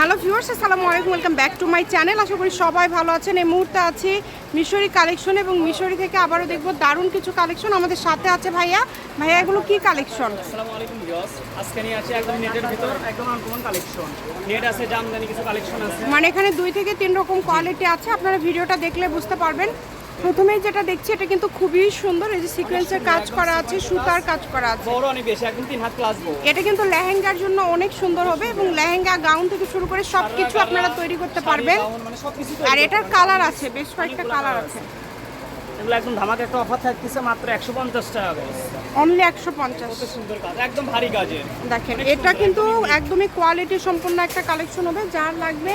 Hello viewers আসসালামু আলাইকুম welcome back to my channel. আশা করি সবাই ভালো আছেন। এই মুহূর্তে আছি মিশরি কালেকশন এবং মিশরি থেকে আবারও দেখব দারুণ কিছু কালেকশন আমাদের সাথে আছে ভাইয়া। ভাইয়া এগুলো কি কালেকশন? আসসালামু আলাইকুম ভিউয়ার্স আজকে নিয়ে আছি একদম নেটের ভিতর একদম আনকমন কালেকশন। নেট আছে জামদানি কিছু কালেকশন আছে। মানে এখানে দুই থেকে তিন রকম কোয়ালিটি আছে। আপনারা ভিডিওটা দেখলে বুঝতে পারবেন। প্রথমেই যেটা দেখছি এটা কিন্তু খুবই সুন্দর। এই যে সিকোয়েন্সের কাজ করা আছে সুতার কাজ করা আছে। বড় অনেক বেশি একদম তিন হাত ক্লাস বড়। এটা কিন্তু লেহেঙ্গার জন্য অনেক সুন্দর হবে এবং লেহেঙ্গা গাউন থেকে শুরু করে সবকিছু আপনারা তৈরি করতে পারবেন। মানে আর এটার কালার আছে বেশ কয়েকটা কালার আছে। এগুলো একদম ধামাকা একটা অফার থাকতেছে মাত্র একশো পঞ্চাশ টাকা করে। অনলি একশো পঞ্চাশ। কত সুন্দর কাজ একদম ভারী কাজের দেখেন এটা কিন্তু একদমই কোয়ালিটি সম্পন্ন একটা কালেকশন হবে যার লাগবে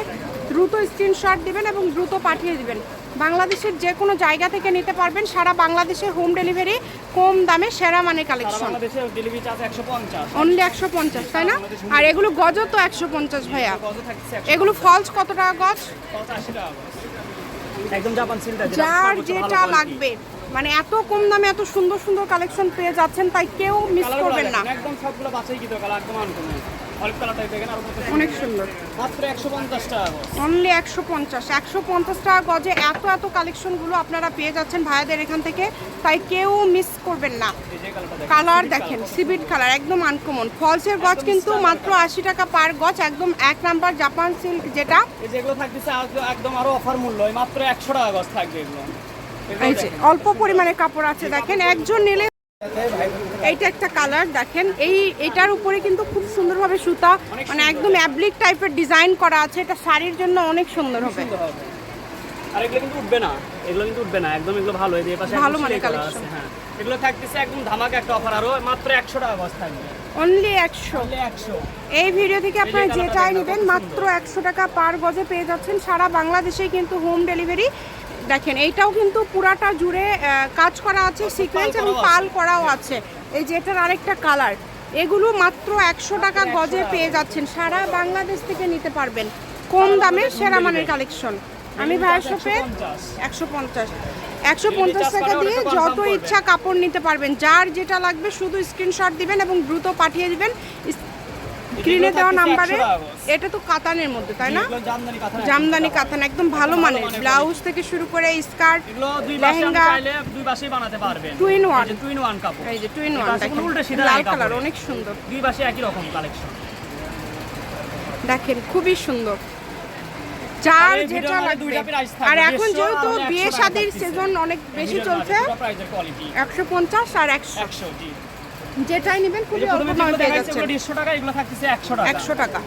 দ্রুত স্ক্রিনশট দিবেন এবং দ্রুত পাঠিয়ে দিবেন। বাংলাদেশের যে কোনো জায়গা থেকে নিতে পারবেন সারা বাংলাদেশে হোম ডেলিভারি কম দামে সেরা মানে কালেকশন বাংলাদেশে ডেলিভারি চার্জ একশো পঞ্চাশ। অনলি একশো পঞ্চাশ তাই না? আর এগুলো গজ তো একশো পঞ্চাশ ভাইয়া। থাকতেছে একশো এগুলো ফলস কত টাকা গজ? যার যেটা লাগবে। মানে এত কম দামে এত সুন্দর সুন্দর কালেকশন পেয়ে যাচ্ছেন তাই কেউ মিস করবেন না। একদম সবগুলো বাছাই কি কালার একদম অলিভ কালার টাইপ দেখেন আর কত সুন্দর। অনেক সুন্দর। মাত্র একশো পঞ্চাশ টাকা অনলি একশো পঞ্চাশ। একশো পঞ্চাশ টাকা গজে এত এত কালেকশনগুলো আপনারা পেয়ে যাচ্ছেন ভাইয়াদের এখান থেকে। তাই কেউ মিস করবেন না। কালার দেখেন সিবিট কালার। একদম আনকমন ফলসের গজ কিন্তু মাত্র আশি টাকা পার গজ একদম এক নাম্বার জাপান সিল্ক যেটা। এই যেগুলো থাকতেছে একদম আরও অফার মূল্য। মাত্র একশো টাকা গজ থাকবে এগুলো। এগুলো এই যে অল্প পরিমাণে কাপড় আছে দেখেন একজন নিলে এইটা একটা কালার দেখেন। এই এটার উপরে কিন্তু খুব সুন্দরভাবে সুতা মানে একদম অ্যাবলিক টাইপের ডিজাইন করা আছে। এটা শাড়ির জন্য অনেক সুন্দর হবে। আর এগুলো কিন্তু উঠবে না। এগুলো কিন্তু উঠবে না। একদম এগুলো ভালো। এই পাশে ভালো মানে। আছে, হ্যাঁ। এগুলো থাকতেছে একদম ধামাকা একটা অফার আরও মাত্র একশো টাকা গজ থাকবে অনলি একশো। একশো। এই ভিডিও থেকে আপনারা যেটাই নেবেন মাত্র একশো টাকা পার গজে পেয়ে যাচ্ছেন। সারা বাংলাদেশেই কিন্তু হোম ডেলিভারি দেখেন এইটাও কিন্তু পুরাটা জুড়ে কাজ করা আছে সিকোয়েন্স এবং পাল করাও আছে। এই যে এটার আরেকটা কালার এগুলো মাত্র একশো টাকা গজে পেয়ে যাচ্ছেন। সারা বাংলাদেশ থেকে নিতে পারবেন। কম দামে সেরা মানের কালেকশন আমি ভাইয়ের শপে একশো পঞ্চাশ। একশো পঞ্চাশ টাকা দিয়ে যত ইচ্ছা কাপড় নিতে পারবেন। যার যেটা লাগবে শুধু স্ক্রিনশট দিবেন এবং দ্রুত পাঠিয়ে দিবেন। স্ক্রিনে দেওয়া নাম্বারে 100 টাকা গজ। এটা তো কাতানের মধ্যে তাই না? জামদানি কাতান। একদম ভালো মানের। ব্লাউজ থেকে শুরু করে স্কার্ট এগুলো দুই বাসে লেহেঙ্গা। দুই বাসেই বানাতে পারবেন। Two in one। Two in one কাপড়। এই যে টুইন এই ওয়ান উল্টে সিধা লাল কালার অনেক সুন্দর। দুই বাসে একই রকম কালেকশন দেখেন খুবই সুন্দর। যার আর যেটা লাগবে। আর এখন যেহেতু বিয়ে শাদির সিজন অনেক বেশি চলছে একশো পঞ্চাশ আর একশো। একশো জি। যেটাই নেবেন খুবই অল্প দামে যেগুলো পেয়ে দেখাইছে যাচ্ছেন। ওগুলো দেড়শো টাকা এগুলো থাকতেছে একশো টাকা। একশো টাকা।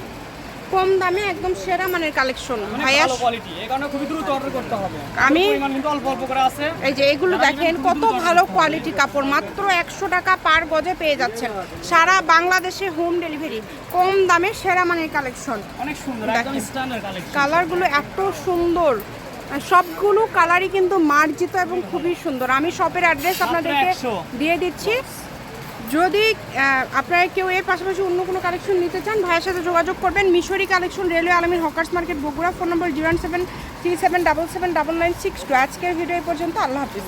কম দামে একদম সেরা মানের কালেকশন ভাইয়া। ভালো কোয়ালিটি এই কারণে খুবই দ্রুত অর্ডার করতে হবে। আমি- পরিমাণ কিন্তু অল্প অল্প করে আছে। এই যে এগুলো দেখেন কত ভালো কোয়ালিটি কাপড় মাত্র একশো টাকা পার গজে পেয়ে যাচ্ছেন। সারা বাংলাদেশে হোম ডেলিভারি কম দামে সেরা মানের কালেকশন। অনেক সুন্দর একদম। স্ট্যান্ডার্ড কালেকশন কালারগুলো এত সুন্দর। সবগুলো কালারই কিন্তু মার্জিত এবং খুবই সুন্দর। আমি শপের অ্যাড্রেস আপনাদেরকে দিয়ে দিচ্ছি। যদি আপনারা কেউ এর পাশাপাশি অন্য কোনো কালেকশন নিতে চান, ভাইয়ের সাথে যোগাযোগ করবেন। Mishri collection railway Alamir hawkers market, Bogura. Phone number zero seven three seven double seven double nine six two. আজকের ভিডিও পর্যন্ত। আল্লাহ হাফিজ।